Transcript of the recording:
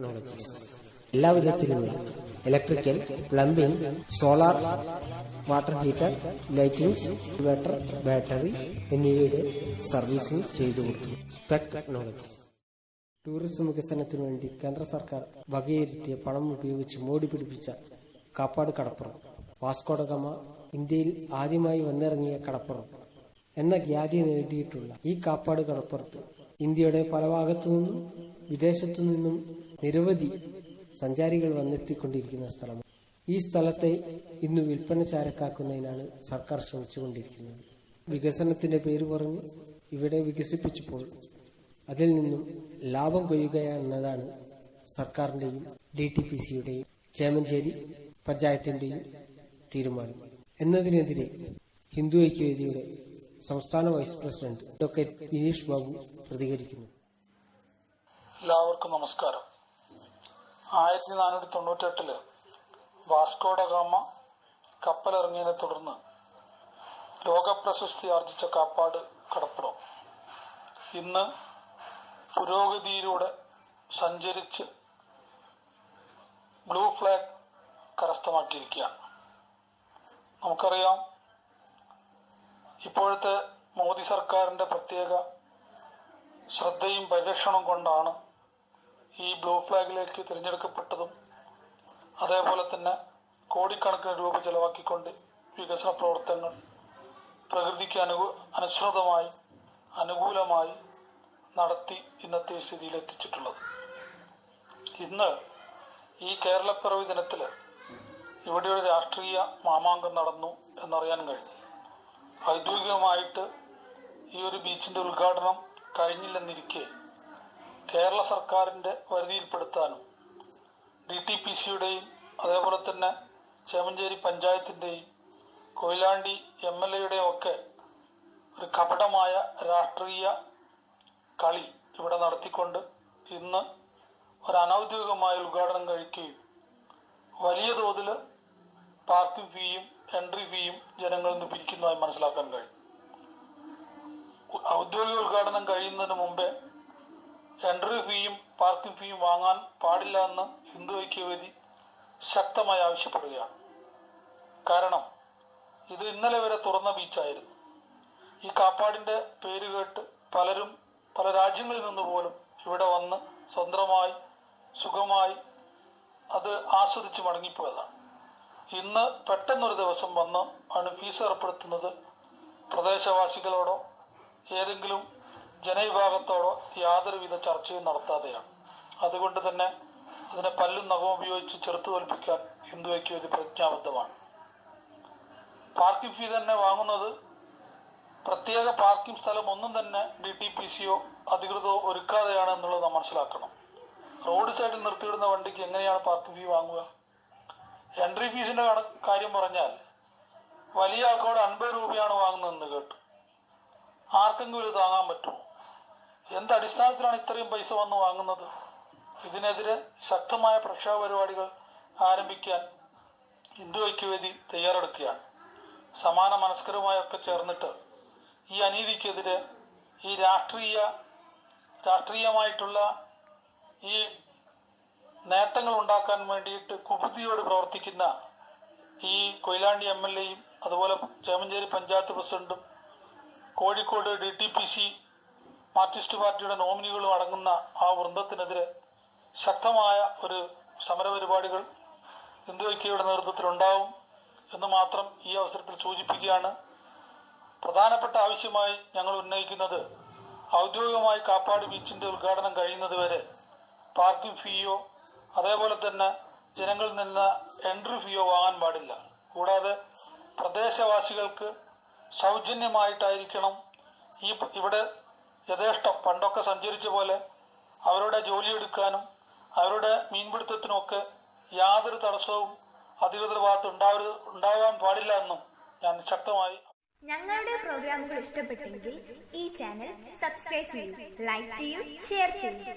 Technologies. എല്ലാ വിധത്തിലുമുള്ള electrical plumbing solar water heater lighting inverter battery എന്നിവയുടെ servicing ചെയ്തു കൊടുക്കുന്നു. സ്പെക് ടെക്നോളജി ടൂറിസം വികസനത്തിനു വേണ്ടി കേന്ദ്ര സർക്കാർ വകയിരുത്തിയ പണം ഉപയോഗിച്ച് മോടി പിടിപ്പിച്ച കാപ്പാട് കടപ്പുറം. വാസ്കോഡഗമ ഇന്ത്യയിൽ ആദ്യമായി വന്നിറങ്ങിയ കടപ്പുറം എന്ന ഖ്യാതി നേടിയിട്ടുള്ള ഈ കാപ്പാട് കടപ്പുറത്ത് ഇന്ത്യയുടെ പല ഭാഗത്തു നിന്നും വിദേശത്തു നിന്നും നിരവധി സഞ്ചാരികൾ വന്നെത്തിക്കൊണ്ടിരിക്കുന്ന സ്ഥലമാണ്. ഈ സ്ഥലത്തെ ഇന്ന് വിൽപ്പന ചാരക്കാക്കുന്നതിനാണ് സർക്കാർ ശ്രമിച്ചുകൊണ്ടിരിക്കുന്നത്. വികസനത്തിന്റെ പേര് പറഞ്ഞ് ഇവിടെ വികസിപ്പിച്ചപ്പോൾ അതിൽ നിന്നും ലാഭം കൊയ്യുക എന്നതാണ് സർക്കാരിന്റെയും ഡി ടി പി സിയുടെയും ചേമഞ്ചേരി പഞ്ചായത്തിന്റെയും തീരുമാനം. എന്നതിനെതിരെ ഹിന്ദു ഐക്യവേദിയുടെ സംസ്ഥാന vice president doctor Vineesh Babu പ്രതികരിക്കുന്നു. എല്ലാവർക്കും നമസ്കാരം. ആയിരത്തി നാനൂറ്റി തൊണ്ണൂറ്റെട്ടിൽ വാസ്കോഡഗാമ കപ്പലിറങ്ങിയതിനെ തുടർന്ന് ലോകപ്രശസ്തി ആർജിച്ച കാപ്പാട് കടപ്പുറം. ഇന്ന് പുരോഗതിയിലൂടെ സഞ്ചരിച്ച് ബ്ലൂ ഫ്ലാഗ് കരസ്ഥമാക്കിയിരിക്കുകയാണ്. നമുക്കറിയാം ഇപ്പോഴത്തെ മോദി സർക്കാരിന്റെ പ്രത്യേക ശ്രദ്ധയും പരിരക്ഷണവും കൊണ്ടാണ് ഈ ബ്ലൂ ഫ്ലാഗിലേക്ക് തിരഞ്ഞെടുക്കപ്പെട്ടതും അതേപോലെ തന്നെ കോടിക്കണക്കിന് രൂപ ചെലവാക്കിക്കൊണ്ട് വികസന പ്രവർത്തനങ്ങൾ പ്രകൃതിക്ക് അനുകൂ അനുസൃതമായി അനുകൂലമായി നടത്തി ഇന്നത്തെ സ്ഥിതിയിൽ എത്തിച്ചിട്ടുള്ളത് ഇന്ന് ഈ കേരളപ്പിറവി ദിനത്തിൽ ഇവിടെ ഒരു രാഷ്ട്രീയ മാമാങ്കം നടന്നു എന്നറിയാൻ കഴിഞ്ഞു. ഔദ്യോഗികമായിട്ട് ഈ ഒരു ബീച്ചിന്റെ ഉദ്ഘാടനം കഴിഞ്ഞില്ലെന്നിരിക്കെ കേരള സർക്കാരിന്റെ പരിധിയിൽപ്പെടുത്താനും ഡി ടി പി സിയുടെയും അതേപോലെ തന്നെ ചേമഞ്ചേരി പഞ്ചായത്തിന്റെയും കൊയിലാണ്ടി എം എൽ എയുടെയും ഒക്കെ ഒരു കപടമായ രാഷ്ട്രീയ കളി ഇവിടെ നടത്തിക്കൊണ്ട് ഇന്ന് ഒരു അനൗദ്യോഗികമായ ഉദ്ഘാടനം കഴിക്കുകയും വലിയ തോതിൽ പാർക്കിംഗ് ഫീയും എൻട്രി ഫീയും ജനങ്ങളിൽ നിന്ന് പിരിക്കുന്നതായി മനസ്സിലാക്കാൻ കഴിയും. ഔദ്യോഗിക ഉദ്ഘാടനം കഴിയുന്നതിന് മുമ്പേ എൻട്രി ഫീയും പാർക്കിംഗ് ഫീയും വാങ്ങാൻ പാടില്ല എന്ന് ഹിന്ദു ഐക്യവേദി ശക്തമായി ആവശ്യപ്പെടുകയാണ്. കാരണം ഇത് ഇന്നലെ വരെ തുറന്ന ബീച്ചായിരുന്നു ഈ കാപ്പാടിന്റെ പേര് കേട്ട് പലരും പല രാജ്യങ്ങളിൽ നിന്ന് പോലും ഇവിടെ വന്ന് സ്വന്തമായി സുഖമായി അത് ആസ്വദിച്ച് മടങ്ങിപ്പോയതാണ്. ഇന്ന് പെട്ടെന്നൊരു ദിവസം വന്ന് ആണ് ഫീസ് ഏർപ്പെടുത്തുന്നത് പ്രദേശവാസികളോടോ ഏതെങ്കിലും ജനവിഭാഗത്തോടോ യാതൊരുവിധ ചർച്ചയും നടത്താതെയാണ്. അതുകൊണ്ട് തന്നെ അതിനെ പല്ലും നഖവും ഉപയോഗിച്ച് ചെറുത്തു തോൽപ്പിക്കാൻ ഹിന്ദുവയ്ക്ക് ഇത് പ്രതിജ്ഞാബദ്ധമാണ്. പാർക്കിംഗ് ഫീ തന്നെ വാങ്ങുന്നത് പ്രത്യേക പാർക്കിംഗ് സ്ഥലം ഒന്നും തന്നെ ഡി ടി പി സിയോ അധികൃതോ ഒരുക്കാതെയാണ് എന്നുള്ളത് നാം മനസ്സിലാക്കണം. റോഡ് സൈഡിൽ നിർത്തിയിടുന്ന വണ്ടിക്ക് എങ്ങനെയാണ് പാർക്കിംഗ് ഫീ വാങ്ങുക? എൻട്രി ഫീസിന്റെ കാര്യം പറഞ്ഞാൽ വലിയ ആൾക്കോട് അൻപത് രൂപയാണ് വാങ്ങുന്നതെന്ന് കേട്ടു. ആർക്കെങ്കിലും ഇത് താങ്ങാൻ പറ്റുമോ? എന്ത് അടിസ്ഥാനത്തിലാണ് ഇത്രയും പൈസ വന്ന് വാങ്ങുന്നത്? ഇതിനെതിരെ ശക്തമായ പ്രക്ഷോഭ പരിപാടികൾ ആരംഭിക്കാൻ ഹിന്ദു ഐക്യവേദി തയ്യാറെടുക്കുകയാണ്. സമാന മനസ്കരവുമായൊക്കെ ചേർന്നിട്ട് ഈ അനീതിക്കെതിരെ ഈ രാഷ്ട്രീയ രാഷ്ട്രീയമായിട്ടുള്ള ഈ നേട്ടങ്ങൾ ഉണ്ടാക്കാൻ വേണ്ടിയിട്ട് കുബുദ്ധിയോട് പ്രവർത്തിക്കുന്ന ഈ കൊയിലാണ്ടി എം എൽ എയും അതുപോലെ ചേമഞ്ചേരി പഞ്ചായത്ത് പ്രസിഡന്റും Kozhikode D T P C Marxist പാർട്ടിയുടെ നോമിനികളും അടങ്ങുന്ന ആ വൃന്ദത്തിനെതിരെ ശക്തമായ ഒരു സമരപരിപാടികൾ ഐക്യയുടെ നേതൃത്വത്തിൽ ഉണ്ടാവും എന്ന് മാത്രം ഈ അവസരത്തിൽ സൂചിപ്പിക്കുകയാണ്. പ്രധാനപ്പെട്ട ആവശ്യമായി ഞങ്ങൾ ഉന്നയിക്കുന്നത് ഔദ്യോഗികമായി കാപ്പാട് ബീച്ചിന്റെ ഉദ്ഘാടനം കഴിയുന്നത് വരെ പാർക്കിംഗ് ഫീയോ അതേപോലെ തന്നെ ജനങ്ങളിൽ നിന്ന് എൻട്രി ഫീയോ വാങ്ങാൻ പാടില്ല. കൂടാതെ പ്രദേശവാസികൾക്ക് സൗജന്യമായിട്ടായിരിക്കണം ഈ ഇവിടെ യഥേഷ്ടം പണ്ടൊക്കെ സഞ്ചരിച്ച പോലെ അവരുടെ ജോലിയെടുക്കാനും അവരുടെ മീൻപിടുത്തത്തിനുമൊക്കെ യാതൊരു തടസ്സവും അധികൃതർ ഭാഗത്ത് ഉണ്ടാവരു ഉണ്ടാവാൻ പാടില്ല എന്നും ഞാൻ ശക്തമായി ഞങ്ങളുടെ പ്രോഗ്രാമുകൾ ഇഷ്ടപ്പെട്ടെങ്കിൽ ഈ ചാനൽ സബ്സ്ക്രൈബ് ചെയ്യൂ ലൈക്ക് ചെയ്യൂ ഷെയർ ചെയ്യൂ.